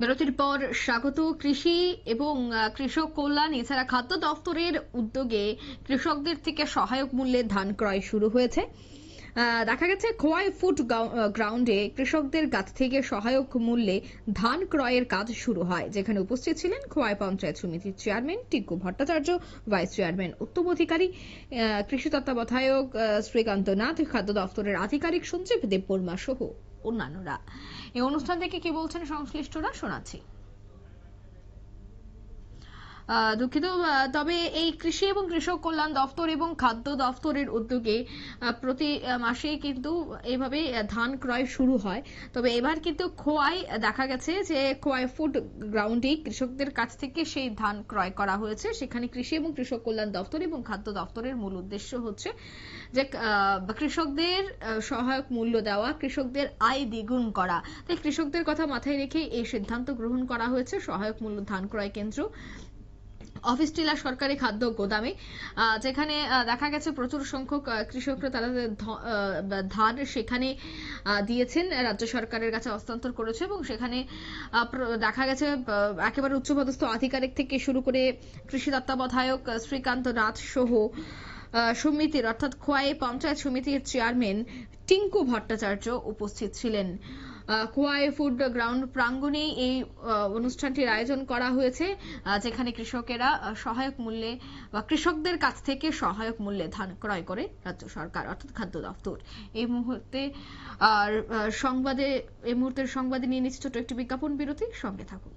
বিরতির পর স্বাগত কৃষি এবং কৃষক কল্যাণ এছাড়া খাদ্য দপ্তরের উদ্যোগে কৃষকদের থেকে সহায়ক মূল্যে ধান ক্রয় শুরু হয়েছে। দেখা গেছে খোয়াই আহ, গ্রাউন্ডে কৃষকদের কাছ থেকে সহায়ক মূল্যে ধান ক্রয়ের কাজ শুরু হয়। যেখানে উপস্থিত ছিলেন খোয়াই পঞ্চায়েত সমিতির chairman Tiku Bhattacharya vice chairman Uttam Adhikari কৃষি তত্ত্বাবধায়ক শ্রীকান্ত নাথ খাদ্য দপ্তরের আধিকারিক সঞ্জীব দেববর্মা সহ। অন্যান্যরা। এই অনুষ্ঠান থেকে কি বলছেন সংশ্লিষ্টরা? শোনাচ্ছি। দুঃখিত। তবে এই কৃষি এবং কৃষক কল্যাণ দপ্তর এবং খাদ্য দপ্তরের উদ্যোগে প্রতি মাসেই কিন্তু এভাবে ধান ক্রয় শুরু হয়। তবে এবার কিন্তু খোয়াই দেখা গেছে যে খোয়াই ফুড গ্রাউন্ডেই কৃষকদের কাছ থেকে সেই ধান ক্রয় করা হয়েছে। সেখানে কৃষি এবং কৃষক কল্যাণ দপ্তর এবং খাদ্য দপ্তরের মূল উদ্দেশ্য হচ্ছে যে কৃষকদের সহায়ক মূল্য দেওয়া, কৃষকদের আয় দ্বিগুণ করা। তাই কৃষকদের কথা মাথায় রেখে এই সিদ্ধান্ত গ্রহণ করা হয়েছে। সহায়ক মূল্য ধান ক্রয় কেন্দ্র। অফিস টিলা সরকারি খাদ্য গোদামে যেখানে দেখা গেছে প্রচুর সংখ্যক কৃষকরা তারা ধান সেখানে দিয়েছেন, রাজ্য সরকারের কাছে হস্তান্তর করেছে এবং সেখানে দেখা গেছে একেবারে উচ্চপদস্থ আধিকারিক থেকে শুরু করে কৃষি তত্ত্বাবধায়ক শ্রীকান্ত নাথ সহ সমিতির অর্থাৎ খোয়াই পঞ্চায়েত সমিতির চেয়ারম্যান টিঙ্কু ভট্টাচার্য উপস্থিত ছিলেন। খোয়াই ফুড গ্রাউন্ড প্রাঙ্গণে এই অনুষ্ঠানটির আয়োজন করা হয়েছে যেখানে কৃষকেরা সহায়ক মূল্যে বা কৃষকদের কাছ থেকে সহায়ক মূল্যে ধান ক্রয় করে রাজ্য সরকার, অর্থাৎ খাদ্য দপ্তর। এই মুহূর্তে আর সংবাদে, এই মুহূর্তের সংবাদে নিয়ে নিচ্ছি ছোট একটি বিজ্ঞাপন বিরতি, সঙ্গে থাকুন।